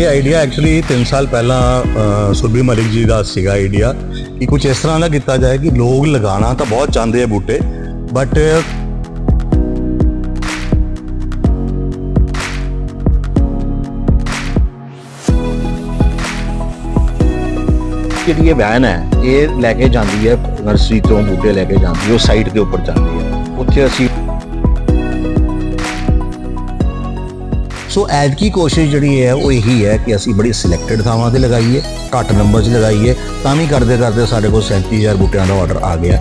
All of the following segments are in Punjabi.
ਇਹ ਆਈਡੀਆ ਐਕਚੁਅਲੀ 3 ਸਾਲ ਪਹਿਲਾਂ ਅ, ਮਲਿਕ ਜੀ ਦਾ ਸੀਗਾ ਆਈਡੀਆ ਕਿ ਕੁਝ ਇਸ ਤਰ੍ਹਾਂ ਦਾ ਕੀਤਾ ਜਾਏ ਕਿ ਲੋਕ ਲਗਾਉਣਾ ਤਾਂ ਬਹੁਤ ਚਾਹੁੰਦੇ ਆ ਬੂਟੇ ਬਟ ਜਿਹੜੀ ਇਹ ਵੈਨ ਹੈ ਇਹ ਲੈ ਕੇ ਜਾਂਦੀ ਹੈ ਨਰਸਰੀ ਤੋਂ ਬੂਟੇ ਲੈ ਕੇ ਜਾਂਦੀ ਹੈ ਉਹ ਸਾਈਟ ਦੇ ਉੱਪਰ ਜਾਂਦੀ ਹੈ। ਉੱਥੇ ਅਸੀਂ ਸੋ ਐਡ ਕੀ ਕੋਸ਼ਿਸ਼ ਜਿਹੜੀ ਹੈ ਉਹ ਇਹੀ ਹੈ ਕਿ ਅਸੀਂ ਬੜੀ ਸਿਲੈਕਟਡ ਥਾਵਾਂ ਤੇ ਲਗਾਈਏ, ਘੱਟ ਨੰਬਰ 'ਚ ਲਗਾਈਏ, ਤਾਂ ਵੀ ਕਰਦੇ ਕਰਦੇ ਸਾਡੇ ਕੋਲ 37000 ਬੂਟਿਆਂ ਦਾ ਆਰਡਰ ਆ ਗਿਆ।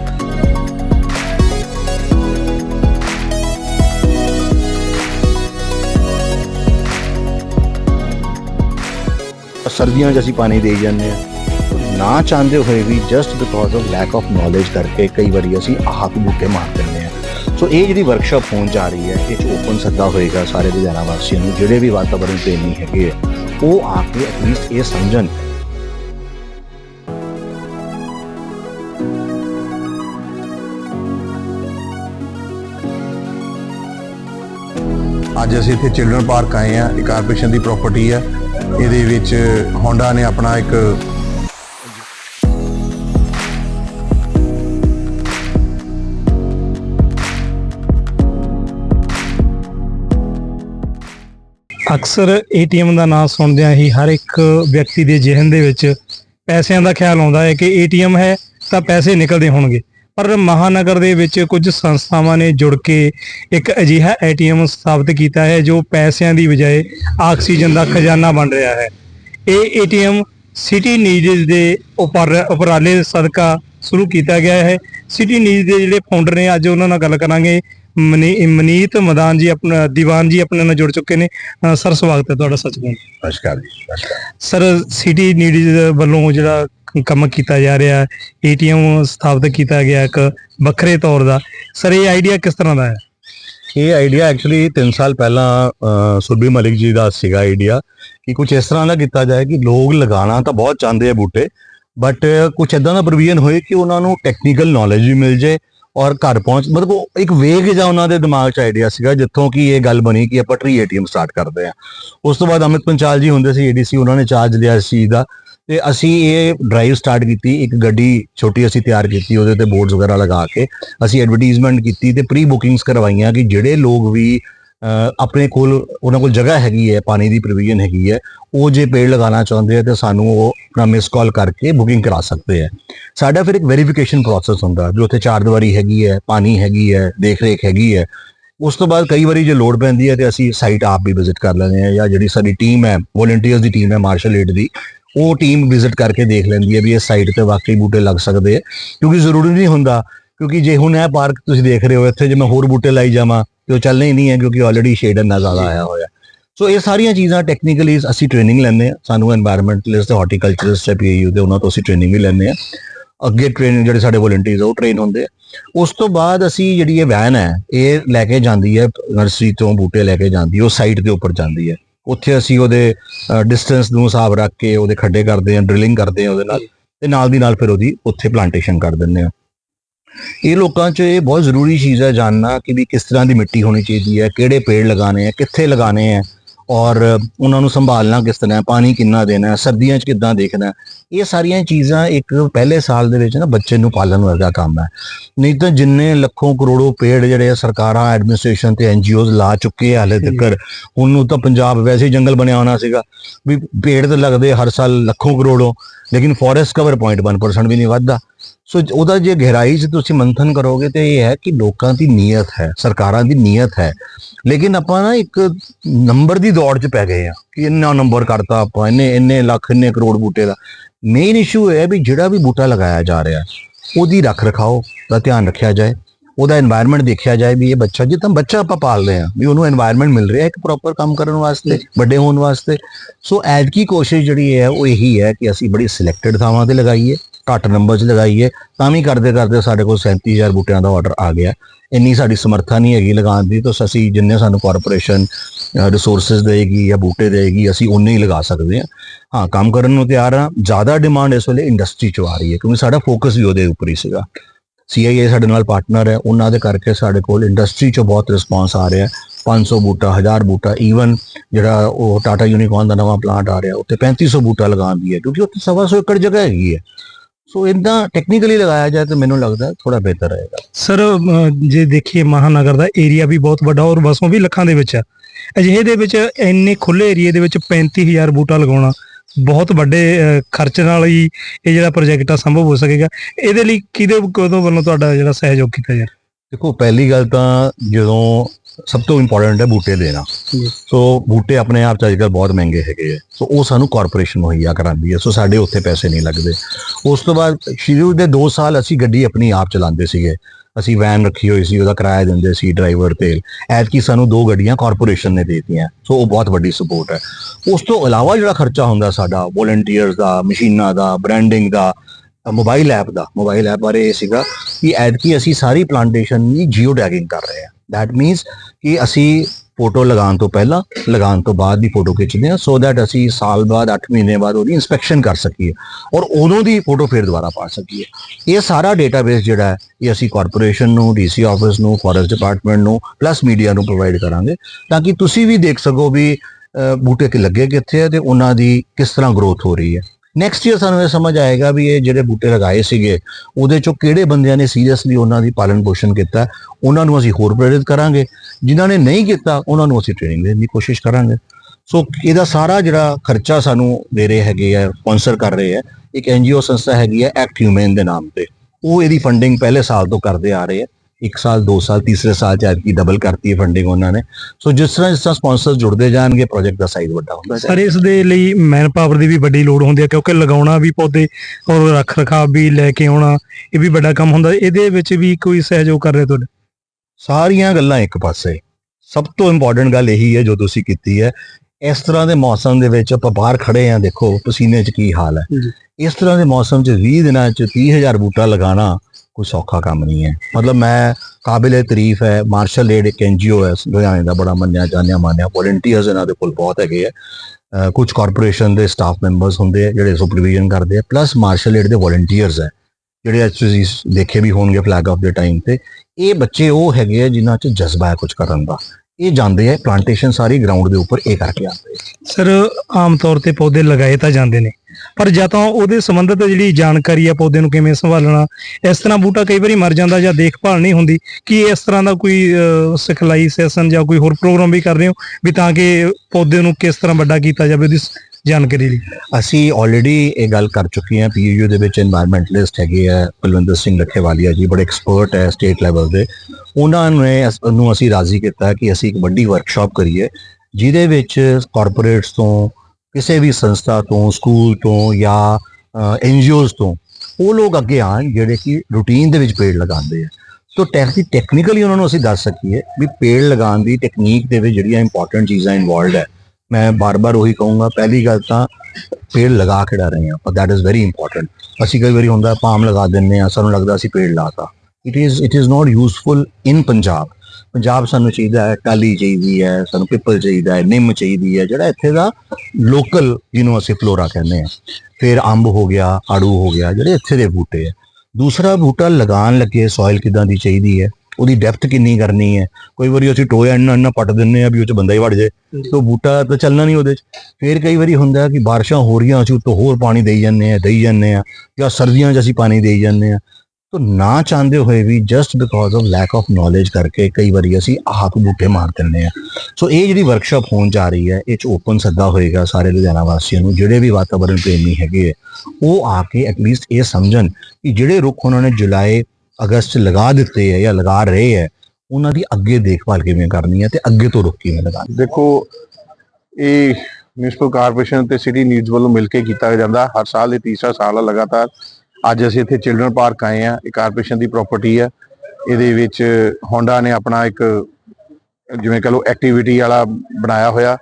ਸਰਦੀਆਂ 'ਚ ਅਸੀਂ ਪਾਣੀ ਦੇਈ ਜਾਂਦੇ ਹਾਂ। ਨਾ ਚਾਹੁੰਦੇ ਹੋਏ ਵੀ just because of lack of knowledge ਕਰਕੇ ਕਈ ਵਾਰੀ ਅਸੀਂ ਆਪ ਬੂਟੇ ਮਾਰ ਦਿੰਦੇ ਹਾਂ। ਸੋ ਇਹ ਜਿਹੜੀ ਵਰਕਸ਼ਾਪ ਹੋਣ ਜਾ ਰਹੀ ਹੈ ਇਹ 'ਚ ਓਪਨ ਸੱਦਾ ਹੋਏਗਾ ਸਾਰੇ ਲੁਧਿਆਣਾ ਵਾਸੀਆਂ ਨੂੰ ਜਿਹੜੇ ਵੀ ਵਾਤਾਵਰਣ ਪ੍ਰੇਮੀ ਹੈਗੇ ਆ, ਉਹ ਆ ਕੇ ਐਟਲੀਸਟ ਇਹ ਸਮਝਣ। ਅੱਜ ਅਸੀਂ ਇੱਥੇ ਚਿਲਡਰਨ ਪਾਰਕ ਆਏ ਆ ਇਹ ਕਾਰਪੋਰੇਸ਼ਨ ਦੀ ਪ੍ਰਾਪਰਟੀ ਹੈ। ਇਹਦੇ ਵਿੱਚ ਹੋਂਡਾ ਨੇ ਆਪਣਾ ਇੱਕ ਅਕਸਰ ਏਟੀਐਮ ਦਾ ਨਾਮ ਸੁਣਦਿਆਂ ਹੀ ਹਰ ਇੱਕ ਵਿਅਕਤੀ ਦੇ ਜ਼ਿਹਨ ਦੇ ਵਿੱਚ ਪੈਸਿਆਂ ਦਾ ਖਿਆਲ ਆਉਂਦਾ ਹੈ ਕਿ ਏਟੀਐਮ ਹੈ ਤਾਂ ਪੈਸੇ ਨਿਕਲਦੇ ਹੋਣਗੇ। ਪਰ ਮਹਾਨਗਰ ਦੇ ਵਿੱਚ ਕੁਝ ਸੰਸਥਾਵਾਂ ਨੇ ਜੁੜ ਕੇ ਇੱਕ ਅਜਿਹਾ ਏਟੀਐਮ ਸਥਾਪਿਤ ਕੀਤਾ ਹੈ ਜੋ ਪੈਸਿਆਂ ਦੀ ਬਜਾਏ ਆਕਸੀਜਨ ਦਾ ਖਜ਼ਾਨਾ ਬਣ ਰਿਹਾ ਹੈ। ਇਹ ਏਟੀਐਮ ਸਿਟੀ ਨੀਡਸ ਦੇ ਉਪਰ ਉਪਰਾਲੇ ਸਦਕਾ ਸ਼ੁਰੂ ਕੀਤਾ ਗਿਆ ਹੈ। ਸਿਟੀ ਨੀਡਸ ਦੇ ਜਿਹੜੇ ਫਾਊਂਡਰ ਨੇ ਅੱਜ ਉਹਨਾਂ ਨਾਲ ਗੱਲ ਕਰਾਂਗੇ। ਮਨੀ- ਮਨੀਤ ਮਦਾਨ ਜੀ ਆਪਣਾ ਦੀਵਾਨ ਜੀ ਆਪਣੇ ਨਾਲ ਜੁੜ ਚੁੱਕੇ ਨੇ। ਅ, ਸਰ ਸਵਾਗਤ ਹੈ ਤੁਹਾਡਾ ਸੱਚਮੁੱਚ ਨਮਸਕਾਰ ਜੀ ਨਮਸਕਾਰ। ਸਰ ਸਿਟੀ ਨੀਡਸ ਵੱਲੋਂ ਜਿਹੜਾ ਕੰਮ ਕੀਤਾ ਜਾ ਰਿਹਾ ਏਟੀਐਮ ਸਥਾਪਿਤ ਕੀਤਾ ਗਿਆ ਇੱਕ ਵੱਖਰੇ ਤੌਰ ਦਾ। ਸਰ ਇਹ ਆਈਡੀਆ ਕਿਸ ਤਰ੍ਹਾਂ ਦਾ ਹੈ? ਇਹ ਆਈਡੀਆ ਐਕਚੁਅਲੀ 3 ਸਾਲ ਪਹਿਲਾਂ ਅ, ਸੁਰਭੀ ਮਲਿਕ ਜੀ ਦਾ ਸੀਗਾ ਆਈਡੀਆ ਕਿ ਕੁਝ ਇਸ ਤਰ੍ਹਾਂ ਦਾ ਕੀਤਾ ਜਾਏ ਕਿ ਲੋਕ ਲਗਾਉਣਾ ਤਾਂ ਬਹੁਤ ਚਾਹੁੰਦੇ ਆ ਬੂਟੇ ਬਟ ਕੁਝ ਇਦਾਂ ਦਾ ਪ੍ਰੋਵੀਜ਼ਨ ਹੋਏ ਕਿ ਉਹਨਾਂ ਨੂੰ ਟੈਕਨੀਕਲ ਨੌਲੇਜ ਵੀ ਮਿਲ ਜੇ ਔਰ ਘਰ ਪਹੁੰਚ, ਮਤਲਬ ਉਹ ਇੱਕ ਵੇਗ ਜਿਹਾ ਉਹਨਾਂ ਦੇ ਦਿਮਾਗ 'ਚ ਆਈਡੀਆ ਸੀਗਾ, ਜਿੱਥੋਂ ਕਿ ਇਹ ਗੱਲ ਬਣੀ ਕਿ ਆਪਾਂ ਟਰੀ ਏਟੀਐਮ ਸਟਾਰਟ ਕਰਦੇ ਆ ਉਸ ਤੋਂ ਬਾਅਦ ਅਮਿਤ ਪੰਚਾਲ ਜੀ ਹੁੰਦੇ ਸੀ ਏਡੀਸੀ ਉਹਨਾਂ ਨੇ ਚਾਰਜ ਲਿਆ ਇਸ ਚੀਜ਼ ਦਾ। ਤੇ ਅਸੀਂ ਇਹ ਡਰਾਈਵ ਸਟਾਰਟ ਕੀਤੀ, ਇੱਕ ਗੱਡੀ ਛੋਟੀ ਅਸੀਂ ਤਿਆਰ ਕੀਤੀ, ਉਹਦੇ ਤੇ ਬੋਰਡਸ ਵਗੈਰਾ ਲਗਾ ਕੇ। ਅਸੀਂ ਐਡਵਰਟਾਈਜ਼ਮੈਂਟ ਕੀਤੀ ਤੇ ਪ੍ਰੀ ਬੁਕਿੰਗਸ ਕਰਵਾਈਆਂ ਕਿ ਜਿਹੜੇ ਲੋਕ ਵੀ ਆਪਣੇ ਕੋਲ, ਉਹਨਾਂ ਕੋਲ ਜਗ੍ਹਾ ਹੈਗੀ ਹੈ, ਪਾਣੀ ਦੀ ਪ੍ਰੋਵੀਜ਼ਨ ਹੈਗੀ ਹੈ। ਉਹ ਜੇ ਪੇੜ ਲਗਾਉਣਾ ਚਾਹੁੰਦੇ ਆ, ਤੇ ਸਾਨੂੰ ਉਹ ਆਪਣਾ ਮਿਸ ਕਾਲ ਕਰਕੇ ਬੁਕਿੰਗ ਕਰਾ ਸਕਦੇ ਆ। ਸਾਡਾ ਫਿਰ ਇੱਕ ਵੈਰੀਫਿਕੇਸ਼ਨ ਪ੍ਰੋਸੈਸ ਹੁੰਦਾ, ਜੋ ਉੱਥੇ ਚਾਰ ਦੀਵਾਰੀ ਹੈਗੀ ਹੈ, ਪਾਣੀ ਹੈਗੀ ਹੈ ਦੇਖ ਰੇਖ ਹੈਗੀ ਹੈ। ਉਸ ਤੋਂ ਬਾਅਦ ਕਈ ਵਾਰੀ ਜੇ ਲੋਡ ਪੈਂਦੀ ਹੈ, ਤੇ ਅਸੀਂ ਸਾਈਟ ਆਪ ਵੀ ਵਿਜ਼ਿਟ ਕਰ ਲੈਂਦੇ ਆ ਜਾਂ ਜਿਹੜੀ ਸਾਡੀ ਟੀਮ ਹੈ ਵੋਲੰਟੀਅਰਸ ਦੀ ਟੀਮ ਹੈ ਮਾਰਸ਼ਲ ਏਡ ਦੀ, ਉਹ ਟੀਮ ਵਿਜ਼ਿਟ ਕਰਕੇ ਦੇਖ ਲੈਂਦੀ ਹੈ ਵੀ ਇਹ ਸਾਈਟ ਤੇ ਵਾਕਈ ਬੂਟੇ ਲੱਗ ਸਕਦੇ ਆ। ਕਿਉਂਕਿ ਜ਼ਰੂਰੀ ਨਹੀਂ ਹੁੰਦਾ, ਕਿਉਂਕਿ ਜੇ ਹੁਣ ਇਹ ਪਾਰਕ ਤੁਸੀਂ ਦੇਖ ਰਹੇ ਹੋ, ਇੱਥੇ ਜੇ ਮੈਂ ਹੋਰ ਬੂਟੇ ਲਾਈ ਜਾਵਾਂ ਤੇ ਉਹ ਚੱਲਣੇ ਹੀ ਨਹੀਂ ਹੈ ਕਿਉਂਕਿ ਆਲਰੇਡੀ ਸ਼ੇਡ ਇੰਨਾ ਜ਼ਿਆਦਾ ਆਇਆ ਹੋਇਆ ਸੋ ਇਹ ਸਾਰੀਆਂ ਚੀਜ਼ਾਂ ਟੈਕਨੀਕਲੀ ਅਸੀਂ ਟ੍ਰੇਨਿੰਗ ਲੈਂਦੇ ਆ ਸਾਨੂੰ এনवायरमेंटਲਿਸਟ ਤੇ ਹਾਰਟੀਕਲਚਰਿਸਟ ਤੇ ਪੀਯੂ ਦੇ ਉਹਨਾਂ ਤੋਂ ਅਸੀਂ ਟ੍ਰੇਨਿੰਗ ਵੀ ਲੈਂਦੇ ਆ ਅੱਗੇ ਟ੍ਰੇਨਿੰਗ ਜਿਹੜੇ ਸਾਡੇ ਵੋਲੰਟੀਅਰਸ ਉਹ ਟ੍ਰੇਨ ਹੁੰਦੇ ਆ। ਉਸ ਤੋਂ ਬਾਅਦ ਅਸੀਂ ਜਿਹੜੀ ਇਹ ਵੈਨ ਹੈ ਇਹ ਲੈ ਕੇ ਜਾਂਦੀ ਹੈ ਨਰਸਰੀ ਤੋਂ ਬੂਟੇ ਲੈ ਕੇ ਜਾਂਦੀ ਉਹ ਸਾਈਟ ਦੇ ਉੱਪਰ ਜਾਂਦੀ ਹੈ। ਉੱਥੇ ਅਸੀਂ ਉਹਦੇ ਡਿਸਟੈਂਸ ਨੂੰ ਹਿਸਾਬ ਰੱਖ ਕੇ ਉਹਦੇ ਖੱਡੇ ਕਰਦੇ ਆ ਡਰਿਲਿੰਗ ਕਰਦੇ ਆ ਉਹਦੇ ਨਾਲ। ਤੇ ਨਾਲ ਦੀ ਨਾਲ ਫਿਰ ਉਹਦੀ ਉੱਥੇ ਪਲਾਂਟੇਸ਼ਨ ਕਰ ਦਿੰਦੇ ਆ ਇਹ ਲੋਕਾਂ 'ਚ ਇਹ ਬਹੁਤ ਜ਼ਰੂਰੀ ਚੀਜ਼ ਹੈ ਜਾਣਨਾ ਕਿ ਵੀ ਕਿਸ ਤਰ੍ਹਾਂ ਦੀ ਮਿੱਟੀ ਹੋਣੀ ਚਾਹੀਦੀ ਹੈ ਕਿਹੜੇ ਪੇੜ ਲਗਾਣੇ ਆ ਕਿੱਥੇ ਲਗਾਣੇ ਆ ਔਰ ਉਹਨਾਂ ਨੂੰ ਸੰਭਾਲਣਾ ਕਿਸ ਤਰ੍ਹਾਂ ਹੈ ਪਾਣੀ ਕਿੰਨਾ ਦੇਣਾ ਹੈ ਸਰਦੀਆਂ 'ਚ ਕਿੱਦਾਂ ਦੇਖਣਾ ਹੈ। ਇਹ ਸਾਰੀਆਂ ਚੀਜ਼ਾਂ ਇੱਕ ਪਹਿਲੇ ਸਾਲ ਦੇ ਵਿੱਚ ਨਾ ਬੱਚੇ ਨੂੰ ਪਾਲਣ ਵਰਗਾ ਕੰਮ ਹੈ। ਨਹੀਂ ਤਾਂ ਜਿੰਨੇ ਲੱਖੋਂ ਕਰੋੜੋ ਪੇੜ ਜਿਹੜੇ ਸਰਕਾਰਾਂ ਐਡਮਿਨਿਸਟ੍ਰੇਸ਼ਨ ਤੇ ਐਨਜੀਓਜ਼ ਲਾ ਚੁੱਕੇ ਆ ਹਾਲੇ ਤੱਕ। ਹੁਣ ਨੂੰ ਤਾਂ ਪੰਜਾਬ ਵੈਸੇ ਜੰਗਲ ਬਣਿਆ ਹੋਣਾ ਸੀਗਾ। ਵੀ ਪੇੜ ਤਾਂ ਲੱਗਦੇ ਹਰ ਸਾਲ ਲੱਖੋਂ ਕਰੋੜੋਂ ਲੇਕਿਨ ਫੋਰੈਸਟ ਕਵਰ 0.1% ਵੀ ਨਹੀਂ ਵੱਧਦਾ। ਸੋ ਉਹਦਾ ਜੇ ਗਹਿਰਾਈ 'ਚ ਤੁਸੀਂ ਮੰਥਨ ਕਰੋਗੇ ਤੇ ਇਹ ਹੈ ਕਿ ਲੋਕਾਂ ਦੀ ਨੀਅਤ ਹੈ, ਸਰਕਾਰਾਂ ਦੀ ਨੀਅਤ ਹੈ। ਲੇਕਿਨ ਆਪਾਂ ਨਾ ਇੱਕ ਨੰਬਰ ਦੀ ਦੌੜ 'ਚ ਪੈ ਗਏ ਆ ਕਿ ਇੰਨਾ ਨੰਬਰ ਕਰਤਾ ਆਪਾਂ, ਇੰਨੇ ਇੰਨੇ ਲੱਖ, ਇੰਨੇ ਕਰੋੜ ਬੂਟੇ ਦਾ। ਮੇਨ ਇਸ਼ੂ ਇਹ ਹੈ ਵੀ ਜਿਹੜਾ ਵੀ ਬੂਟਾ ਲਗਾਇਆ ਜਾ ਰਿਹਾ, ਉਹਦੀ ਰੱਖ ਰਖਾਓ ਦਾ ਧਿਆਨ ਰੱਖਿਆ ਜਾਏ। ਉਹਦਾ এনवायरमेंट ਦੇਖਿਆ ਜਾਏ ਵੀ ਇਹ ਬੱਚਾ, ਜਿੱਦਾਂ ਬੱਚਾ ਆਪਾਂ ਪਾਲ ਰਹੇ ਆ ਵੀ ਉਹਨੂੰ এনवायरमेंट ਮਿਲ ਰਿਹਾ, ਇੱਕ ਪ੍ਰੋਪਰ ਕੰਮ ਕਰਨ ਵਾਸਤੇ, ਵੱਡੇ ਹੋਣ ਵਾਸਤੇ। ਸੋ ਐਡ ਕੀ ਕੋਸ਼ਿਸ਼ ਜਿਹੜੀ ਹੈ, ਉਹ ਇਹੀ ਹੈ ਕਿ ਅਸੀਂ ਬੜੀ ਸਿਲੈਕਟਿਡ ਥਾਵਾਂ ਤੇ ਲਗਾਈਏ। ਘੱਟ ਨੰਬਰ 'ਚ ਲਗਾਈਏ, ਤਾਂ ਵੀ ਕਰਦੇ ਕਰਦੇ ਸਾਡੇ ਕੋਲ 37000 ਬੂਟਿਆਂ ਦਾ ਆਰਡਰ ਆ ਗਿਆ। ਇੰਨੀ ਸਾਡੀ ਸਮਰੱਥਾ ਨਹੀਂ ਹੈਗੀ ਲਗਾਉਣ ਦੀ, ਤਾਂ ਅਸੀਂ ਜਿੰਨੇ ਸਾਨੂੰ ਕਾਰਪੋਰੇਸ਼ਨ ਰਿਸੋਰਸਸ ਦੇਗੀ ਜਾਂ ਬੂਟੇ ਦੇਗੀ ਅਸੀਂ ਉਨੇ ਹੀ ਲਗਾ ਸਕਦੇ ਹਾਂ। ਹਾਂ, ਕੰਮ ਕਰਨ ਨੂੰ ਤਿਆਰ ਹਾਂ। ਜ਼ਿਆਦਾ ਡਿਮਾਂਡ ਇਸ ਵੇਲੇ ਇੰਡਸਟਰੀ 'ਚ ਆ ਰਹੀ ਹੈ, ਕਿਉਂਕਿ ਸਾਡਾ ਫੋਕਸ ਵੀ ਉਹਦੇ ਉੱਪਰ ਹੀ ਸੀਗਾ। ਸੀਆਈਏ ਸਾਡੇ ਨਾਲ ਪਾਰਟਨਰ ਹੈ, ਉਹਨਾਂ ਦੇ ਕਰਕੇ ਸਾਡੇ ਕੋਲ ਇੰਡਸਟਰੀ ਚੋਂ ਬਹੁਤ ਰਿਸਪਾਂਸ ਆ ਰਿਹਾ। ਹੈ 500 ਬੂਟਾ 1000 ਬੂਟਾ ਈਵਨ ਜਿਹੜਾ ਉਹ ਟਾਟਾ ਯੂਨੀਕॉर्न ਦਾ ਨਵਾਂ ਪਲਾਂਟ ਆ ਰਿਹਾ, ਉੱਥੇ 3500 ਬੂਟਾ ਲਗਾਉਣ ਦੀ ਹੈ, ਕਿਉਂਕਿ ਉੱਥੇ ਸਵਾ ਸੌ ਏਕੜ ਜਗ੍ਹਾ ਹੈਗੀ ਹੈ। ਸੋ ਇਦਾਂ ਟੈਕਨੀਕਲੀ ਲਗਾਇਆ ਜਾਏ ਤਾਂ ਮੈਨੂੰ ਲੱਗਦਾ ਥੋੜਾ ਬਿਹਤਰ ਰਹੇਗਾ। ਸਰ ਜੇ ਦੇਖੀਏ ਮਹਾਨਗਰ ਦਾ ਏਰੀਆ ਵੀ ਬਹੁਤ ਵੱਡਾ ਔਰ ਵਸੋਂ ਵੀ ਲੱਖਾਂ ਦੇ ਵਿੱਚ ਆ। ਅਜਿਹੇ ਦੇ ਵਿੱਚ ਇੰਨੇ ਖੁੱਲੇ ਏਰੀਆ ਦੇ ਵਿੱਚ 35000 ਬੂਟਾ ਲਗਾਉਣਾ ਬਹੁਤ ਵੱਡੇ ਖਰਚ ਨਾਲ ਹੀ ਇਹ ਜਿਹੜਾ ਪ੍ਰੋਜੈਕਟ ਆ ਸੰਭਵ ਹੋ ਸਕੇਗਾ। ਇਹਦੇ ਲਈ ਕਿਹਦੇ ਕਦੋਂ ਵੱਲੋਂ ਤੁਹਾਡਾ ਜਿਹੜਾ ਸਹਿਯੋਗ ਕੀਤਾ ਜਾ ਦੇਖੋ ਪਹਿਲੀ ਗੱਲ ਤਾਂ ਜਦੋਂ ਸਭ ਤੋਂ ਇੰਪੋਰਟੈਂਟ ਹੈ ਬੂਟੇ ਦੇਣਾ। ਸੋ ਬੂਟੇ ਆਪਣੇ ਆਪ ਚ ਅੱਜਕੱਲ ਬਹੁਤ ਮਹਿੰਗੇ ਹੈਗੇ ਆ। ਸੋ ਉਹ ਸਾਨੂੰ ਕਾਰਪੋਰੇਸ਼ਨ ਮੁਹੱਈਆ ਕਰਾਉਂਦੀ ਹੈ ਸੋ ਸਾਡੇ ਉੱਥੇ ਪੈਸੇ ਨਹੀਂ ਲੱਗਦੇ। ਉਸ ਤੋਂ ਬਾਅਦ ਸ਼ੁਰੂ ਦੇ 2 ਸਾਲ ਅਸੀਂ ਗੱਡੀ ਆਪਣੀ ਆਪ ਚਲਾਉਂਦੇ ਸੀਗੇ। ਅਸੀਂ ਵੈਨ ਰੱਖੀ ਹੋਈ ਸੀ ਉਹਦਾ ਕਿਰਾਇਆ ਦਿੰਦੇ ਸੀ ਡਰਾਈਵਰ ਤੇਲ। ਐਤਕੀ ਸਾਨੂੰ ਦੋ ਗੱਡੀਆਂ ਕਾਰਪੋਰੇਸ਼ਨ ਨੇ ਦਿੱਤੀਆਂ। ਸੋ ਉਹ ਬਹੁਤ ਵੱਡੀ ਸਪੋਰਟ ਹੈ। ਉਸ ਤੋਂ ਇਲਾਵਾ ਜਿਹੜਾ ਖਰਚਾ ਹੁੰਦਾ ਸਾਡਾ ਵੋਲੰਟੀਅਰਸ ਦਾ ਮਸ਼ੀਨਾਂ ਦਾ ਬ੍ਰਾਂਡਿੰਗ ਦਾ ਮੋਬਾਈਲ ਐਪ ਦਾ ਮੋਬਾਈਲ ਐਪ ਬਾਰੇ ਇਹ ਸੀਗਾ ਕਿ ਐਤਕੀ ਅਸੀਂ ਸਾਰੀ ਪਲਾਂਟੇਸ਼ਨ ਦੀ ਜੀਓ ਟੈਗਿੰਗ ਕਰ ਰਹੇ ਹਾਂ। ਦੈਟ ਮੀਨਸ ਕਿ ਅਸੀਂ ਫੋਟੋ ਲਗਾਉਣ ਤੋਂ ਪਹਿਲਾਂ, ਲਗਾਉਣ ਤੋਂ ਬਾਅਦ ਦੀ ਫੋਟੋ ਖਿੱਚਦੇ ਹਾਂ ਸੋ ਦੈਟ ਅਸੀਂ ਸਾਲ ਬਾਅਦ 8 ਮਹੀਨੇ ਬਾਅਦ ਉਹਦੀ ਇਨਸਪੈਕਸ਼ਨ ਕਰ ਸਕੀਏ ਔਰ ਉਦੋਂ ਦੀ ਫੋਟੋ ਫਿਰ ਦੁਬਾਰਾ ਪਾ ਸਕੀਏ। ਇਹ ਸਾਰਾ ਡੇਟਾਬੇਸ ਜਿਹੜਾ ਹੈ, ਇਹ ਅਸੀਂ ਕਾਰਪੋਰੇਸ਼ਨ ਨੂੰ ਡੀਸੀ ਆਫਿਸ ਨੂੰ ਫੋਰੈਸਟ ਡਿਪਾਰਟਮੈਂਟ ਨੂੰ ਪਲੱਸ ਮੀਡੀਆ ਨੂੰ ਪ੍ਰੋਵਾਈਡ ਕਰਾਂਗੇ ਤਾਂ ਕਿ ਤੁਸੀਂ ਵੀ ਦੇਖ ਸਕੋ ਵੀ ਬੂਟੇ ਕਿ ਲੱਗੇ ਕਿੱਥੇ ਆ ਤੇ ਉਹਨਾਂ ਦੀ ਕਿਸ ਤਰ੍ਹਾਂ ਗਰੋਥ ਹੋ ਰਹੀ ਹੈ। ਨੈਕਸਟ ਈਅਰ ਸਾਨੂੰ ਇਹ ਸਮਝ ਆਏਗਾ ਵੀ ਇਹ ਜਿਹੜੇ ਬੂਟੇ ਲਗਾਏ ਸੀਗੇ, ਉਹਦੇ ਚੋਂ ਕਿਹੜੇ ਬੰਦਿਆਂ ਨੇ ਸੀਰੀਅਸਲੀ ਉਹਨਾਂ ਦੀ ਪਾਲਣ ਪੋਸ਼ਣ ਕੀਤਾ, ਉਹਨਾਂ ਨੂੰ ਅਸੀਂ ਹੋਰ ਪ੍ਰੇਰਿਤ ਕਰਾਂਗੇ। ਜਿਨ੍ਹਾਂ ਨੇ ਨਹੀਂ ਕੀਤਾ, ਉਹਨਾਂ ਨੂੰ ਅਸੀਂ ਟ੍ਰੇਨਿੰਗ ਦੇਣ ਦੀ ਕੋਸ਼ਿਸ਼ ਕਰਾਂਗੇ। ਸੋ ਇਹਦਾ ਸਾਰਾ ਜਿਹੜਾ ਖਰਚਾ ਸਾਨੂੰ ਦੇ ਰਹੇ ਹੈਗੇ ਆ ਸਪਾਂਸਰ ਕਰ ਰਹੇ ਆ, ਇੱਕ ਐਨਜੀਓ ਸੰਸਥਾ ਹੈਗੀ ਹੈ ਐਕਟ ਹਿਊਮਨ ਦੇ ਨਾਮ ਤੇ। ਉਹ ਇਹਦੀ ਫੰਡਿੰਗ ਪਹਿਲੇ ਸਾਲ ਤੋਂ ਕਰਦੇ ਆ ਰਹੇ ਆ। ਇੱਕ ਸਾਲ ਦੋ ਸਾਲ ਤੀਸਰੇ ਸਾਲ ਚ ਐਤਕੀ ਡਬਲ ਕਰਤੀ ਹੈ ਫੰਡਿੰਗ ਉਹਨਾਂ ਨੇ। ਸੋ ਜਿਸ ਤਰ੍ਹਾਂ ਜਿਸ ਤਰ੍ਹਾਂ ਸਪਾਂਸਰ ਜੁੜਦੇ ਜਾਣਗੇ ਪ੍ਰੋਜੈਕਟ ਦਾ ਸਾਈਜ਼ ਵੱਡਾ ਹੁੰਦਾ ਜਾਏਗਾ। ਸਰ ਇਸ ਦੇ ਲਈ ਮੈਨ ਪਾਵਰ ਦੀ ਵੀ ਵੱਡੀ ਲੋੜ ਹੁੰਦੀ ਹੈ ਕਿਉਂਕਿ ਲਗਾਉਣਾ ਵੀ ਪੌਦੇ ਔਰ ਰੱਖ ਰਖਾਵ ਵੀ ਲੈ ਕੇ ਆਉਣਾ ਇਹ ਵੀ ਵੱਡਾ ਕੰਮ ਹੁੰਦਾ। ਇਹਦੇ ਵਿੱਚ ਵੀ ਕੋਈ ਸਹਿਯੋਗ ਕਰ ਰਿਹਾ ਤੁਹਾਡਾ? ਸਾਰੀਆਂ ਗੱਲਾਂ ਇੱਕ ਪਾਸੇ। ਸਭ ਤੋਂ ਇੰਪੋਰਟੈਂਟ ਗੱਲ ਇਹੀ ਹੈ ਜੋ ਤੁਸੀਂ ਕੀਤੀ ਹੈ ਇਸ ਤਰ੍ਹਾਂ ਦੇ ਮੌਸਮ ਦੇ ਵਿੱਚ ਆਪਾਂ ਬਾਹਰ ਖੜੇ ਆਂ ਦੇਖੋ ਪਸੀਨੇ 'ਚ ਕੀ ਹਾਲ ਹੈ। ਇਸ ਤਰ੍ਹਾਂ ਦੇ ਮੌਸਮ 'ਚ 20 ਦਿਨਾਂ 'ਚ 30000 ਬੂਟਾ ਲਗਾਉਣਾ ਕੋਈ ਸੌਖਾ ਕੰਮ ਨਹੀਂ ਹੈ। ਮਤਲਬ ਮੈਂ ਕਾਬਿਲ ਤਾਰੀਫ ਹੈ ਮਾਰਸ਼ਲ ਏਡ ਇੱਕ ਐਨਜੀਓ ਹੈ, ਲੁਧਿਆਣੇ ਦਾ ਬੜਾ ਮੰਨਿਆ, ਜਾਣਿਆ ਮਾਨਿਆ ਵੋਲੰਟੀਅਰਸ ਇਹਨਾਂ ਦੇ ਕੋਲ ਬਹੁਤ ਹੈਗੇ ਆ ਅਹ ਕੁਝ ਕਾਰਪੋਰੇਸ਼ਨ ਦੇ ਸਟਾਫ ਮੈਂਬਰਸ ਹੁੰਦੇ ਆ ਜਿਹੜੇ ਸੁਪਰਵੀਜ਼ਨ ਕਰਦੇ ਆ ਪਲੱਸ ਮਾਰਸ਼ਲ ਏਡ ਦੇ ਵੋਲੰਟੀਅਰਸ ਹੈ, ਜਿਹੜੇ ਅੱਜ ਤੁਸੀਂ ਦੇਖੇ ਵੀ ਹੋਣਗੇ ਫਲੈਗ ਆਫ ਦੇ ਟਾਈਮ ਤੇ। ਇਹ ਬੱਚੇ ਉਹ ਹੈਗੇ ਆ ਜਿਨ੍ਹਾਂ 'ਚ ਜਜ਼ਬਾ ਹੈ ਕੁਝ ਕਰਨ ਦਾ। ਇਹ ਜਾਂਦੇ ਆ ਪਲਾਂਟੇਸ਼ਨ ਸਾਰੀ ਗਰਾਊਂਡ ਦੇ ਉੱਪਰ ਇਹ ਕਰਕੇ ਆਉਂਦੇ ਸਰ, ਆਮ ਤੌਰ ਤੇ ਪੌਦੇ ਲਗਾਏ ਤਾਂ ਜਾਂਦੇ ਨੇ, ਪਰ ਜਾਂ ਤਾਂ ਉਹਦੇ ਸੰਬੰਧਿਤ ਜਿਹੜੀ ਜਾਣਕਾਰੀ ਆ ਪੌਦੇ ਨੂੰ ਕਿਵੇਂ ਸੰਭਾਲਣਾ, ਇਸ ਤਰ੍ਹਾਂ ਬੂਟਾ ਕਈ ਵਾਰੀ ਮਰ ਜਾਂਦਾ ਜਾਂ ਦੇਖਭਾਲ ਨਹੀਂ ਹੁੰਦੀ, ਕਿ ਇਸ ਤਰ੍ਹਾਂ ਦਾ ਕੋਈ ਸਿਖਲਾਈ ਸੈਸ਼ਨ ਜਾਂ ਕੋਈ ਹੋਰ ਪ੍ਰੋਗਰਾਮ ਵੀ ਕਰ ਰਹੇ ਹੋ, ਵੀ ਤਾਂ ਕਿ ਪੌਦੇ ਨੂੰ ਕਿਸ ਤਰ੍ਹਾਂ ਵੱਡਾ ਕੀਤਾ ਜਾਵੇ, ਉਹਦੀ ਜਾਣਕਾਰੀ ਲਈ। ਅਸੀਂ ਆਲਰੇਡੀ ਇਹ ਗੱਲ ਕਰ ਚੁੱਕੇ ਹਾਂ ਪੀਯੂ ਦੇ ਵਿੱਚ এনवायरमेंटਲਿਸਟ ਹੈਗੇ ਆ ਬਲਵਿੰਦਰ ਸਿੰਘ ਲੱਖੇਵਾਲੀਆ ਜੀ, ਬੜੇ ਐਕਸਪਰਟ ਹੈ ਸਟੇਟ ਲੈਵਲ ਦੇ। ਉਹਨਾਂ ਨੇ ਨੂੰ ਅਸੀਂ ਰਾਜ਼ੀ ਕੀਤਾ ਕਿ ਅਸੀਂ ਇੱਕ ਵੱਡੀ ਵਰਕਸ਼ਾਪ ਕਰੀਏ, ਜਿਹਦੇ ਵਿੱਚ ਕਾਰਪੋਰੇਟਸ ਤੋਂ, ਕਿਸੇ ਵੀ ਸੰਸਥਾ ਤੋਂ ਸਕੂਲ ਤੋਂ ਜਾਂ ਐਨਜੀਓਜ਼ ਤੋਂ, ਉਹ ਲੋਕ ਅੱਗੇ ਆਣ ਜਿਹੜੇ ਕਿ ਰੂਟੀਨ ਦੇ ਵਿੱਚ ਪੇੜ ਲਗਾਉਂਦੇ ਆ। ਸੋ ਟੈਕਸੀ ਟੈਕਨੀਕਲੀ ਉਹਨਾਂ ਨੂੰ ਅਸੀਂ ਦੱਸ ਸਕੀਏ ਵੀ ਪੇੜ ਲਗਾਉਣ ਦੀ ਟੈਕਨੀਕ ਦੇ ਵਿੱਚ ਜਿਹੜੀਆਂ ਇੰਪੋਰਟੈਂਟ ਚੀਜ਼ਾਂ ਇਨਵੋਲਡ ਹੈ ਮੈਂ ਬਾਰ-ਬਾਰ ਉਹੀ ਕਹੂੰਗਾ, ਪਹਿਲੀ ਗੱਲ ਤਾਂ ਪੇੜ ਲਗਾ ਕੇ ਡਾ ਰਹੇ ਹਾਂ ਪਰ that is very important. ਅਸੀਂ ਕਈ ਵਾਰੀ ਹੁੰਦਾ ਪਾਮ ਲਗਾ ਦਿੰਨੇ ਆ ਸਾਨੂੰ ਲੱਗਦਾ ਅਸੀਂ ਪੇੜ ਲਾਤਾ। It is it is not useful in Punjab Punjab ਸਾਨੂੰ ਚਾਹੀਦਾ ਹੈ ਟਾਲੀ ਚਾਹੀਦੀ ਹੈ, ਸਾਨੂੰ ਪਿੱਪਲ ਚਾਹੀਦਾ ਹੈ, ਨਿੰਮ ਚਾਹੀਦੀ ਹੈ, ਜਿਹੜਾ ਇੱਥੇ ਦਾ ਲੋਕਲ ਜਿਹਨੂੰ ਅਸੀਂ ਫਲੋਰਾ ਕਹਿੰਦੇ ਆ ਫਿਰ ਅੰਬ ਹੋ ਗਿਆ, ਆੜੂ ਹੋ ਗਿਆ, ਜਿਹੜੇ ਇੱਥੇ ਦੇ ਬੂਟੇ ਆ। ਦੂਸਰਾ ਬੂਟਾ ਲਗਾਉਣ ਲੱਗੇ ਸੋਇਲ ਕਿਦਾਂ ਦੀ ਚਾਹੀਦੀ ਹੈ ਉਹਦੀ ਡੈਪਥ ਕਿੰਨੀ ਕਰਨੀ ਹੈ? ਕੋਈ ਵਾਰੀ ਅਸੀਂ ਟੋਇਆ ਇੰਨਾ ਇੰਨਾ ਪੱਟ ਦਿੰਨੇ ਆ ਵੀ ਉਹ ਚ ਬੰਦਾ ਹੀ ਵੜ ਜਾਏ ਤੋ ਬੂਟਾ ਤਾਂ ਚੱਲਣਾ ਨਹੀਂ ਉਹਦੇ ਚ। ਫਿਰ ਕਈ ਵਾਰੀ ਹੁੰਦਾ ਕਿ ਬਾਰਿਸ਼ਾਂ ਹੋ ਰਹੀਆਂ ਅਸੀਂ ਉੱਤੋਂ ਹੋਰ ਪਾਣੀ ਦੇਈ ਜਾਂਦੇ ਆ ਦੇਈ ਜਾਂਦੇ ਆ ਜਾਂ ਸਰਦੀਆਂ 'ਚ ਅਸੀਂ ਪਾਣੀ ਦੇਈ ਜਾਂਦੇ ਆ ਤੋ ਨਾ ਚਾਹੁੰਦੇ ਹੋਏ ਵੀ just because of lack of knowledge ਕਰਕੇ ਕਈ ਵਾਰੀ ਅਸੀਂ ਆਪ ਬੂਟੇ ਮਾਰ ਦਿੰਦੇ ਆ ਸੋ ਇਹ ਜਿਹੜੀ ਵਰਕਸ਼ਾਪ ਹੋਣ ਜਾ ਰਹੀ ਹੈ ਇਹ ਚ ਓਪਨ ਸੱਦਾ ਹੋਏਗਾ ਸਾਰੇ ਲੁਧਿਆਣਾ ਵਾਸੀਆਂ ਨੂੰ ਜਿਹੜੇ ਵੀ ਵਾਤਾਵਰਣ ਪ੍ਰੇਮੀ ਹੈਗੇ ਉਹ ਆ ਕੇ ਐਟਲੀਸਟ ਇਹ ਸਮਝਣ ਕਿ ਜਿਹੜੇ ਰੁੱਖ ਉਹਨਾਂ ਨੇ ਜੁਲਾਈ ਅਗਸਤ ਲਗਾ ਦਿੱਤੇ ਹੈ ਜਾਂ ਲਗਾ ਰਹੇ ਹੈ, ਉਹਨਾਂ ਦੀ ਅੱਗੇ ਦੇਖਭਾਲ ਕਿਵੇਂ ਕਰਨੀ ਹੈ ਤੇ ਅੱਗੇ ਤੋਂ ਰੁਕ ਕਿਵੇਂ ਲਗਾਉਣੇ ਦੇਖੋ, ਇਹ ਮਿਊਨਿਸਪਲ ਕਾਰਪੋਰੇਸ਼ਨ ਤੇ ਸਿਟੀ ਨੀਡਸ ਵੱਲੋਂ ਮਿਲ ਕੇ ਕੀਤਾ ਜਾਂਦਾ। ਹਰ ਸਾਲ ਇਹ ਤੀਸਰਾ ਸਾਲ ਹੈ ਲਗਾਤਾਰ। ਅੱਜ ਅਸੀਂ ਇੱਥੇ ਚਿਲਡਰਨ ਪਾਰਕ ਆਏ ਆ ਇਹ ਕਾਰਪੋਰੇਸ਼ਨ ਦੀ ਪ੍ਰਾਪਰਟੀ ਹੈ ਇਹਦੇ ਵਿੱਚ ਹੋਂਡਾ ਨੇ ਆਪਣਾ ਇੱਕ ਜਿਵੇਂ ਕਹ ਲਓ ਐਕਟੀਵਿਟੀ ਵਾਲਾ ਬਣਾਇਆ ਹੋਇਆ।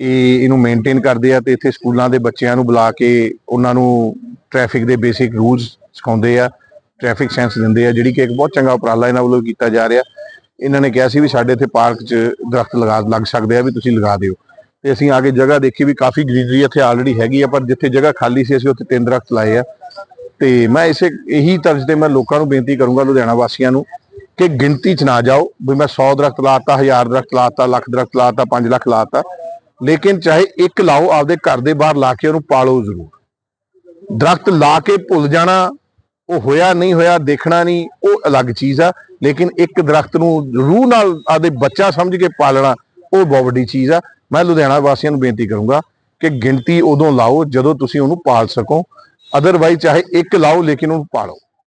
ਇਹ ਇਹਨੂੰ ਮੇਨਟੇਨ ਕਰਦੇ ਆ ਤੇ ਇੱਥੇ ਸਕੂਲਾਂ ਦੇ ਬੱਚਿਆਂ ਨੂੰ ਬੁਲਾ ਕੇ ਉਹਨਾਂ ਨੂੰ ਟ੍ਰੈਫਿਕ ਦੇ ਬੇਸਿਕ ਰੂਲਸ ਸਿਖਾਉਂਦੇ ਆ। ਟ੍ਰੈਫਿਕ ਸੈਂਸ ਦਿੰਦੇ ਆ, ਜਿਹੜੀ ਕਿ ਇੱਕ ਬਹੁਤ ਚੰਗਾ ਉਪਰਾਲਾ ਇਹਨਾਂ ਵੱਲੋਂ ਕੀਤਾ ਜਾ ਰਿਹਾ। ਇਹਨਾਂ ਨੇ ਕਿਹਾ ਸੀ ਵੀ ਸਾਡੇ ਇੱਥੇ ਪਾਰਕ 'ਚ ਦਰਖਤ ਲਗਾ, ਲੱਗ ਸਕਦੇ ਆ ਵੀ ਤੁਸੀਂ ਲਗਾ ਦਿਓ। ਤੇ ਅਸੀਂ ਆ ਕੇ ਜਗ੍ਹਾ ਦੇਖੀ ਵੀ ਕਾਫੀ ਗ੍ਰੀਨਰੀ ਇੱਥੇ ਆਲਰੇਡੀ ਹੈਗੀ ਆ, ਪਰ ਜਿੱਥੇ ਜਗ੍ਹਾ ਖਾਲੀ ਸੀ, ਅਸੀਂ ਉੱਥੇ ਤਿੰਨ ਦਰਖਤ ਲਾਏ ਆ। ਤੇ ਮੈਂ ਇਸੇ, ਇਹੀ ਤਰਜ਼ ਤੇ ਮੈਂ ਲੋਕਾਂ ਨੂੰ ਬੇਨਤੀ ਕਰੂੰਗਾ ਲੁਧਿਆਣਾ ਵਾਸੀਆਂ ਨੂੰ ਕਿ ਗਿਣਤੀ 'ਚ ਨਾ ਜਾਓ ਵੀ ਮੈਂ 100 ਦਰਖਤ ਲਾਤਾ 1000 ਦਰਖਤ ਲਾਤਾ, ਲੱਖ ਦਰਖਤ ਲਾਤਾ 5 ਲੱਖ ਲਾਤਾ। ਲੇਕਿਨ ਚਾਹੇ ਇੱਕ ਲਾਓ, ਆਪਦੇ ਘਰ ਦੇ ਬਾਹਰ ਲਾ ਕੇ ਉਹਨੂੰ ਪਾਲੋ ਜ਼ਰੂਰ। ਦਰਖਤ ਲਾ ਕੇ ਭੁੱਲ ਜਾਣਾ ਉਹ ਹੋਇਆ, ਨਹੀਂ ਹੋਇਆ, ਦੇਖਣਾ ਨਹੀਂ, ਉਹ ਅਲੱਗ ਚੀਜ਼ ਆ। ਲੇਕਿਨ ਇੱਕ ਦਰਖਤ ਨੂੰ ਰੂਹ ਨਾਲ ਆਪਦੇ ਬੱਚਾ ਸਮਝ ਕੇ ਪਾਲਣਾ, ਉਹ ਬਹੁਤ ਵੱਡੀ ਚੀਜ਼ ਆ। ਮੈਂ ਲੁਧਿਆਣਾ ਵਾਸੀਆਂ ਨੂੰ ਬੇਨਤੀ ਕਰੂੰਗਾ ਕਿ ਗਿਣਤੀ ਉਦੋਂ ਲਾਓ ਜਦੋਂ ਤੁਸੀਂ ਉਹਨੂੰ ਪਾਲ ਸਕੋ। ਅਦਰਵਾਈਜ਼ ਚਾਹੇ ਇੱਕ ਲਾਓ, ਲੇਕਿਨ ਉਹਨੂੰ ਪਾਲੋ।